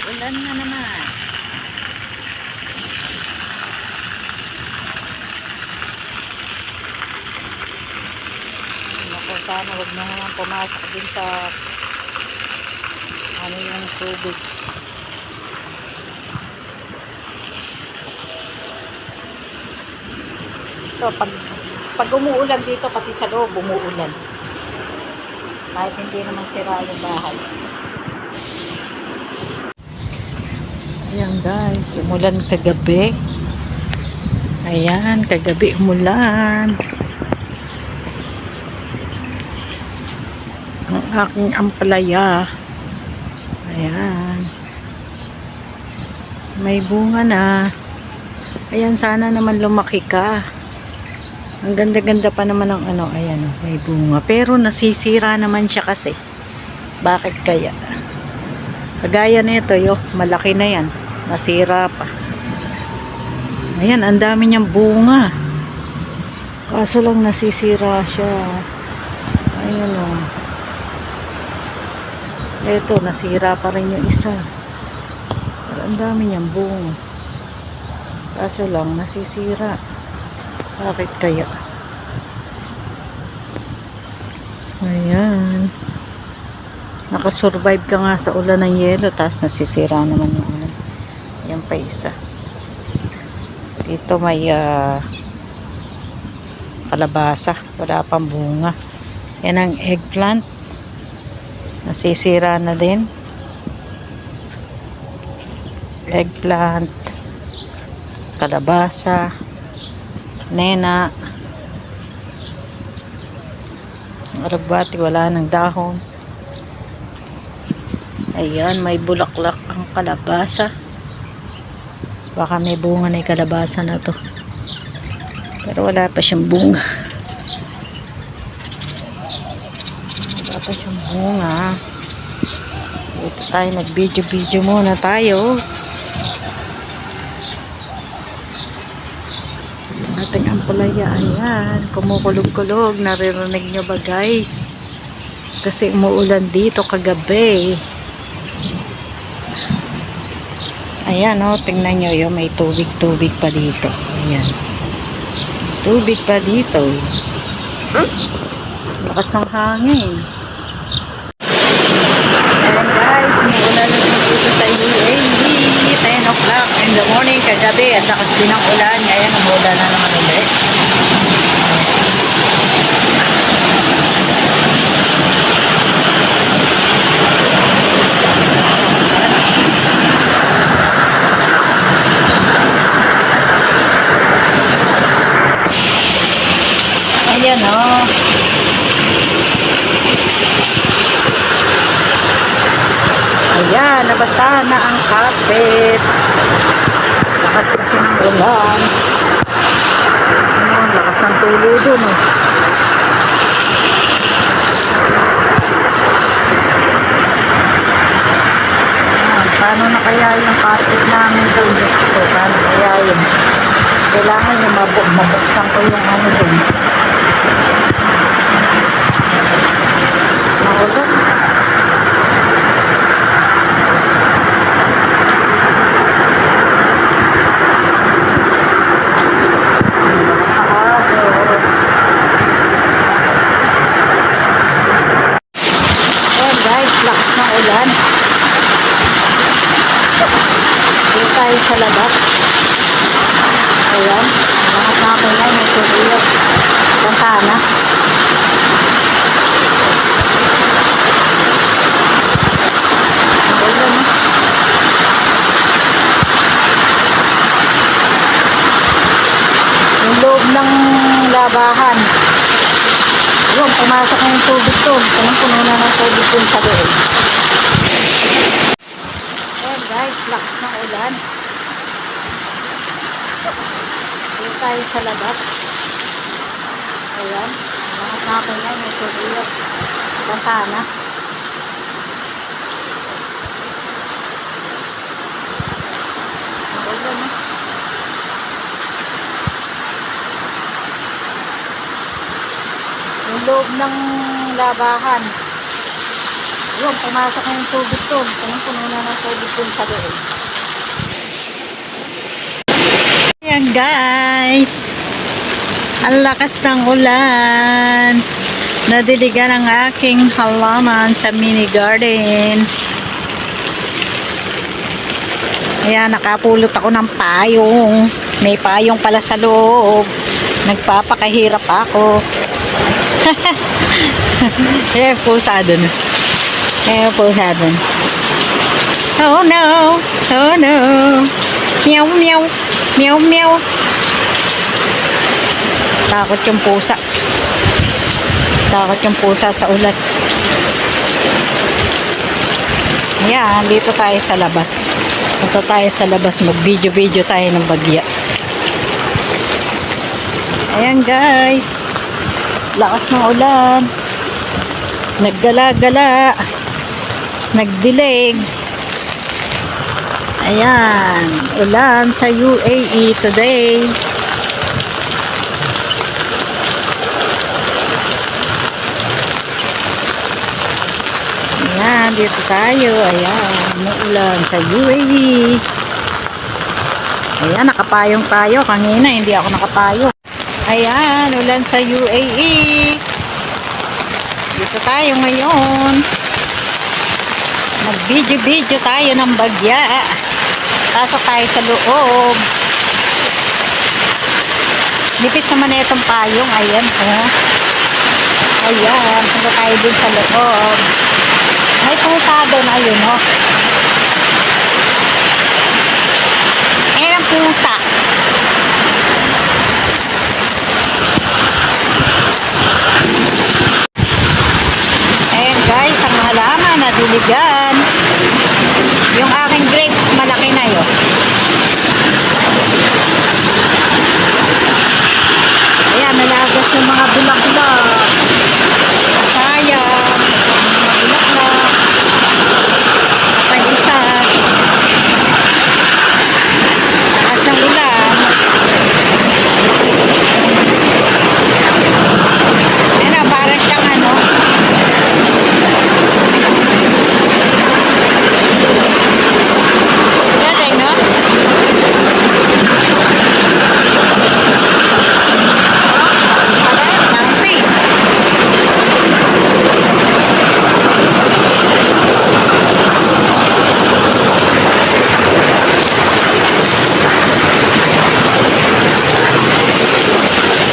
Ulan na naman. Naku, sana huwag na naman pumasok din sa ano yung tubig. Ito, pag, pag umuulan dito, pati sa loob, umuulan. Kahit hindi naman sira yung bahay. Ayan guys, umulan kagabi. Ayan, kagabi umulan. Ang aking ampalaya. Ayan. May bunga na. Ayan, sana naman lumaki ka. Ang ganda-ganda pa naman ng ano, ayan, oh, may bunga. Pero nasisira naman siya kasi. Bakit kaya? Kagaya nito, yo, malaki na yan. Nasira pa. Ayan, ang dami niyang bunga. Kaso lang nasisira siya. Ayan o. Ito, nasira pa rin yung isa. Ang dami niyang bunga. Kaso lang, nasisira. Bakit kaya? Ayan. Nakasurvive ka nga sa ulan ng yelo, tapos nasisira naman yung isa. Dito may ah, kalabasa. Wala pang bunga. Yan ang eggplant. Nasisira na din. Eggplant. Kalabasa. Nena. Ang aragbati wala ng dahon. Ayan, may bulaklak ang kalabasa. Baka may bunga na kalabasa na to. Pero wala pa siyang bunga. Wala pa siyang bunga. Ito tayo, nag-video-video muna tayo. Ating ampalaya, ayan. Kumukulog-kulog. Naririnig nyo ba guys? Kasi umuulan dito kagabi. Ayan o, oh, tingnan nyo yun, may tubig-tubig pa dito. Ayan. Tubig pa dito. Lakas ng hangin. Ayan guys, na din dito sa UAE. 10 o'clock in the morning kagabi. At lakas din ang ulan. Ngayon, umuulan na naman ulit. Ayan o. Oh. Ayan, nabasa na ang carpet. Lakas kasi ng ulan. Ano, lakas ng tulo dun eh. Ayan, paano na kaya yung carpet namin doon? Paano kaya yun? Kailangan yung mabuk mabuksan ko yung ano doon. Maulan. Ayan guys, lakas ng ulan. Dito tayo sa labas. Ayan, lahat na may. Basta na. Ulan na. Yung loob ng labahan. Pumasok na yung tubig doon. Punong-puno na ng tubig doon sa loob. Ayan guys, lakas ng ulan. Dito tayo sa labas. Ayan. Lahat natin yan, may tubig. Basa na. Ulan na. Yung loob ng labahan. Yun, pumasok na yung tubig doon. Punong-puno na ng tubig doon sa loob. Ayan guys. Ang lakas ng ulan. Nadiligan ang aking halaman sa mini garden. Ayan, nakapulot ako ng payong. May payong pala sa loob. Nagpapakahirap ako. eh, pusa dun. Eh, pusa dun. Oh no! Oh no! Meow, meow! Meow, meow! Takot yung pusa. Takot yung pusa sa ulat. Ayan, dito tayo sa labas. Punta tayo sa labas. Mag-video-video tayo ng bagya. Ayan guys. Lakas ng ulan. Naggala-gala. Nagdilig. Ayan. Ulan sa UAE today. Ayan, dito tayo. Ayan, muulan sa UAE. Ayan, nakapayong tayo. Kanina, hindi ako nakapayong. Ayan, ulan sa UAE. Dito tayo ngayon. Mag-video-video tayo ng bagya. Pasok tayo sa loob. Nipis naman na itong payong. Ayan, oh. Ayan, punta tayo din sa loob. May pusa doon, ayun, oh. Ayan ang pusa. Ayan guys, ang diligan. Yung aking grapes, malaki na yun. Ayan, nalagas yung mga bulaklak. Sayang. Mga bulaklak. Pag isa. Lakas ng ulan. Ayan na, parang siyang ano. Galing, no? Pala, lampi.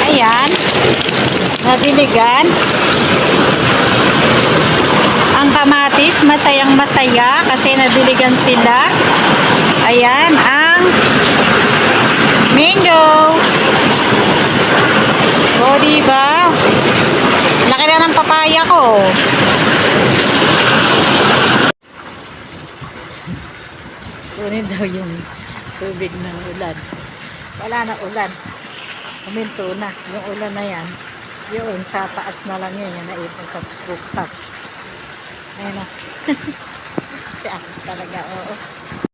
Ayan. Nadiligan. Ang kamatis, masayang masaya kasi nadiligan sila. Ayan, ang mango. O, diba? Laki na ng papaya ko. Kunin daw yung tubig ng ulan. Wala na ulan. Huminto na. Yung ulan na yan. Yun, sa taas na lang yun. Yung naipon sa rooftop. Ayun na. Siya talaga, oo.